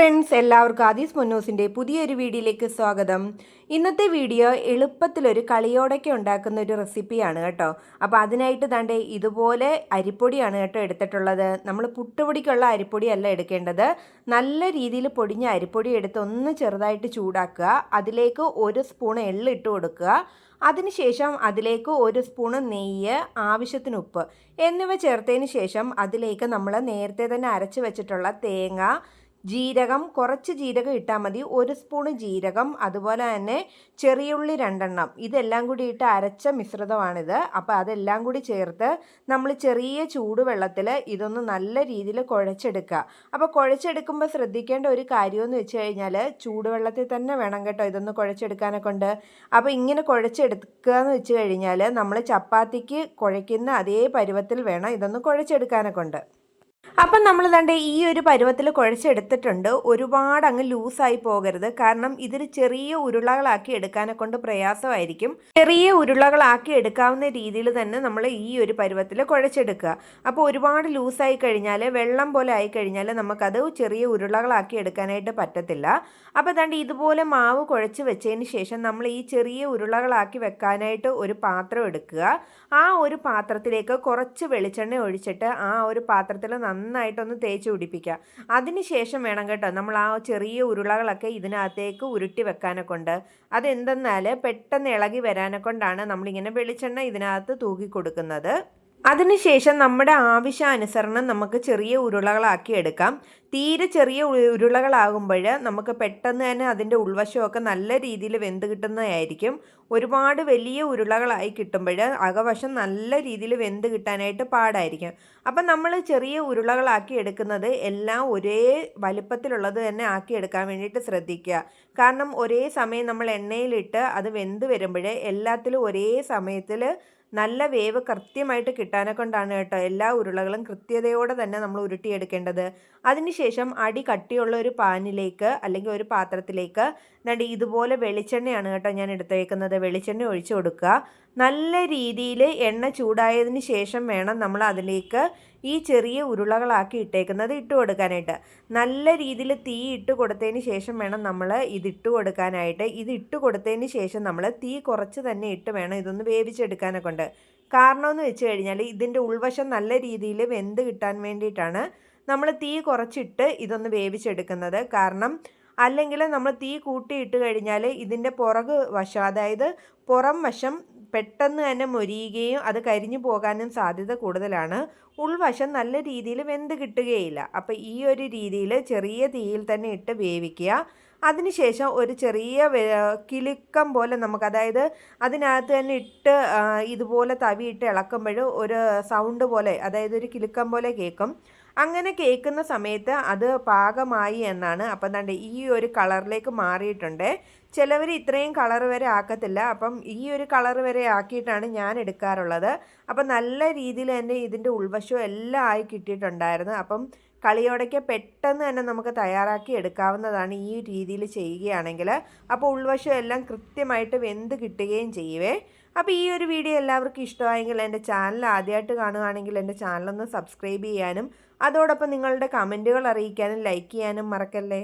Friends എല്ലാവർക്കും ആദീസ് മുന്നൂസിന്റെ പുതിയൊരു വീഡിയോയിലേക്ക് സ്വാഗതം. ഇന്നത്തെ വീഡിയോ എളുപ്പത്തിലൊരു കളിയോടൊക്കെ ഉണ്ടാക്കുന്ന ഒരു റെസിപ്പിയാണ് കേട്ടോ. അപ്പോൾ അതിനായിട്ട് താണ്ടെ ഇതുപോലെ അരിപ്പൊടിയാണ് കേട്ടോ എടുത്തിട്ടുള്ളത്. നമ്മൾ പുട്ടുപൊടിക്കുള്ള അരിപ്പൊടിയല്ല എടുക്കേണ്ടത്. നല്ല രീതിയിൽ പൊടിഞ്ഞ അരിപ്പൊടി എടുത്ത് ഒന്ന് ചെറുതായിട്ട് ചൂടാക്കുക. അതിലേക്ക് ഒരു സ്പൂൺ എള്ളിട്ട് കൊടുക്കുക. അതിനുശേഷം അതിലേക്ക് ഒരു സ്പൂണ് നെയ്യ് ആവശ്യത്തിന് ഉപ്പ് എന്നിവ ചേർത്തതിന് ശേഷം അതിലേക്ക് നമ്മൾ നേരത്തെ തന്നെ അരച്ച് വെച്ചിട്ടുള്ള തേങ്ങ ജീരകം കുറച്ച് ജീരകം ഇട്ടാൽ മതി. ഒരു സ്പൂണ് ജീരകം അതുപോലെ തന്നെ ചെറിയുള്ളി രണ്ടെണ്ണം. ഇതെല്ലാം കൂടി ഇട്ട് അരച്ച മിശ്രിതമാണിത്. അപ്പോൾ അതെല്ലാം കൂടി ചേർത്ത് നമ്മൾ ചെറിയ ചൂടുവെള്ളത്തിൽ ഇതൊന്ന് നല്ല രീതിയിൽ കുഴച്ചെടുക്കുക അപ്പോൾ കുഴച്ചെടുക്കുമ്പോൾ ശ്രദ്ധിക്കേണ്ട ഒരു കാര്യമെന്ന് വെച്ച് കഴിഞ്ഞാൽ ചൂടുവെള്ളത്തിൽ തന്നെ വേണം കേട്ടോ ഇതൊന്ന് കുഴച്ചെടുക്കാനൊക്കെ കൊണ്ട് അപ്പോൾ ഇങ്ങനെ കുഴച്ചെടുക്കുക എന്ന് വെച്ച് കഴിഞ്ഞാൽ നമ്മൾ ചപ്പാത്തിക്ക് കുഴയ്ക്കുന്ന അതേ പരുവത്തിൽ വേണം ഇതൊന്ന് കുഴച്ചെടുക്കാനൊക്കെ ഉണ്ട് അപ്പം നമ്മൾ തന്റെ ഈ ഒരു പരുവത്തിൽ കുഴച്ചെടുത്തിട്ടുണ്ട്. ഒരുപാട് അങ്ങ് ലൂസായി പോകരുത്. കാരണം ഇതിൽ ചെറിയ ഉരുളകളാക്കി എടുക്കാനെ കൊണ്ട് പ്രയാസമായിരിക്കും. ചെറിയ ഉരുളകളാക്കി എടുക്കാവുന്ന രീതിയിൽ തന്നെ നമ്മൾ ഈ ഒരു പരുവത്തിൽ കുഴച്ചെടുക്കുക. അപ്പോൾ ഒരുപാട് ലൂസായി കഴിഞ്ഞാൽ വെള്ളം പോലെ ആയി കഴിഞ്ഞാൽ നമുക്കത് ചെറിയ ഉരുളകളാക്കി എടുക്കാനായിട്ട് പറ്റത്തില്ല. അപ്പോൾ തണ്ട് ഇതുപോലെ മാവ് കുഴച്ച് വെച്ചതിന് ശേഷം നമ്മൾ ഈ ചെറിയ ഉരുളകളാക്കി വെക്കാനായിട്ട് ഒരു പാത്രം എടുക്കുക. ആ ഒരു പാത്രത്തിലേക്ക് കുറച്ച് വെളിച്ചെണ്ണ ഒഴിച്ചിട്ട് ആ ഒരു പാത്രത്തിൽ നന്നായിട്ടൊന്ന് തേച്ച് പിടിപ്പിക്കുക. അതിന് ശേഷം വേണം കേട്ടോ നമ്മൾ ആ ചെറിയ ഉരുളകളൊക്കെ ഇതിനകത്തേക്ക് ഉരുട്ടി വെക്കാനൊക്കെ കൊണ്ട് അതെന്തെന്നാൽ പെട്ടെന്ന് ഇളകി വരാനെ കൊണ്ടാണ് നമ്മളിങ്ങനെ വെളിച്ചെണ്ണ ഇതിനകത്ത് തൂക്കി കൊടുക്കുന്നത്. അതിനുശേഷം നമ്മുടെ ആവശ്യാനുസരണം നമുക്ക് ചെറിയ ഉരുളകളാക്കി എടുക്കാം. തീരെ ചെറിയ ഉരുളകളാകുമ്പോൾ നമുക്ക് പെട്ടെന്ന് തന്നെ അതിന്റെ ഉൾവശമൊക്കെ നല്ല രീതിയിൽ വെന്ത് കിട്ടുന്നതായിരിക്കും. ഒരുപാട് വലിയ ഉരുളകളായി കിട്ടുമ്പോൾ അകവശം നല്ല രീതിയിൽ വെന്ത് കിട്ടാനായിട്ട് പാടായിരിക്കും. അപ്പം നമ്മൾ ചെറിയ ഉരുളകളാക്കി എടുക്കുന്നത് എല്ലാം ഒരേ വലിപ്പത്തിലുള്ളത് തന്നെ ആക്കി എടുക്കാൻ വേണ്ടിയിട്ട് ശ്രദ്ധിക്കുക. കാരണം ഒരേ സമയം നമ്മൾ എണ്ണയിലിട്ട് അത് വെന്ത് വരുമ്പോൾ എല്ലാത്തിലും ഒരേ സമയത്തിൽ നല്ല വേവ് കൃത്യമായിട്ട് കിട്ടാനെ കൊണ്ടാണ് കേട്ടോ എല്ലാ ഉരുളകളും കൃത്യതയോടെ തന്നെ നമ്മൾ ഉരുട്ടിയെടുക്കേണ്ടത്. അതിനുശേഷം അടി കട്ടിയുള്ള ഒരു പാനിലേക്ക് അല്ലെങ്കിൽ ഒരു പാത്രത്തിലേക്ക് നടി ഇതുപോലെ വെളിച്ചെണ്ണയാണ് കേട്ടോ ഞാൻ എടുത്തേക്കുന്നത്. വെളിച്ചെണ്ണ ഒഴിച്ചു കൊടുക്കുക. നല്ല രീതിയിൽ എണ്ണ ചൂടായതിന് ശേഷം വേണം നമ്മൾ അതിലേക്ക് ഈ ചെറിയ ഉരുളകളാക്കി ഇട്ടേക്കുന്നത് ഇട്ട് കൊടുക്കാനായിട്ട്. നല്ല രീതിയിൽ തീ ഇട്ട് കൊടുത്തതിന് ശേഷം വേണം നമ്മൾ ഇത് ഇട്ട് കൊടുക്കാനായിട്ട്. ഇത് ഇട്ട് കൊടുത്തതിന് ശേഷം നമ്മൾ തീ കുറച്ച് തന്നെ ഇട്ട് വേണം ഇതൊന്ന് വേവിച്ചെടുക്കാനൊക്കെ ഉണ്ട് കാരണമെന്ന് വെച്ച് കഴിഞ്ഞാൽ ഇതിന്റെ ഉൾവശം നല്ല രീതിയിൽ വെന്ത് കിട്ടാൻ വേണ്ടിയിട്ടാണ് നമ്മൾ തീ കുറച്ചിട്ട് ഇതൊന്ന് വേവിച്ചെടുക്കുന്നത്. കാരണം അല്ലെങ്കിൽ നമ്മൾ തീ കൂട്ടിയിട്ട് കഴിഞ്ഞാൽ ഇതിന്റെ പുറകു വശം അതായത് പുറം വശം പെട്ടെന്ന് തന്നെ മൊരിയുകയും അത് കരിഞ്ഞു പോകാനും സാധ്യത കൂടുതലാണ്. ഉൾവശം നല്ല രീതിയിൽ വെന്ത് കിട്ടുകയില്ല. അപ്പോൾ ഈ ഒരു രീതിയിൽ ചെറിയ തീയിൽ തന്നെ ഇട്ട് വേവിക്കുക. അതിനുശേഷം ഒരു ചെറിയ കിലുക്കം പോലെ നമുക്ക് അതായത് അതിനകത്ത് തന്നെ ഇട്ട് ഇതുപോലെ തവിയിട്ട് ഇളക്കുമ്പോൾ ഒരു സൗണ്ട് പോലെ അതായത് ഒരു കിലുക്കം പോലെ കേൾക്കും. അങ്ങനെ കേൾക്കുന്ന സമയത്ത് അത് പാകമായി എന്നാണ്. അപ്പം എന്താണ്ട് ഈ ഒരു കളറിലേക്ക് മാറിയിട്ടുണ്ട്. ചിലവർ ഇത്രയും കളർ വരെ ആക്കത്തില്ല. അപ്പം ഈ ഒരു കളർ വരെ ആക്കിയിട്ടാണ് ഞാൻ എടുക്കാറുള്ളത്. അപ്പം നല്ല രീതിയിൽ തന്നെ ഇതിന്റെ ഉൾവശവും എല്ലാം ആയി കിട്ടിയിട്ടുണ്ടായിരുന്നു. അപ്പം കളിയോടയ്ക്ക് പെട്ടെന്ന് തന്നെ നമുക്ക് തയ്യാറാക്കി എടുക്കാവുന്നതാണ് ഈ രീതിയിൽ ചെയ്യുകയാണെങ്കിൽ. അപ്പോൾ ഉൾവശം എല്ലാം കൃത്യമായിട്ട് വെന്ത് കിട്ടുകയും ചെയ്യുവേ. അപ്പോൾ ഈ ഒരു വീഡിയോ എല്ലാവർക്കും ഇഷ്ടമായെങ്കിൽ എന്റെ ചാനൽ ആദ്യമായിട്ട് കാണുകയാണെങ്കിൽ എന്റെ ചാനലൊന്ന് സബ്സ്ക്രൈബ് ചെയ്യാനും അതോടൊപ്പം നിങ്ങളുടെ കമന്റുകൾ അറിയിക്കാനും ലൈക്ക് ചെയ്യാനും മറക്കല്ലേ?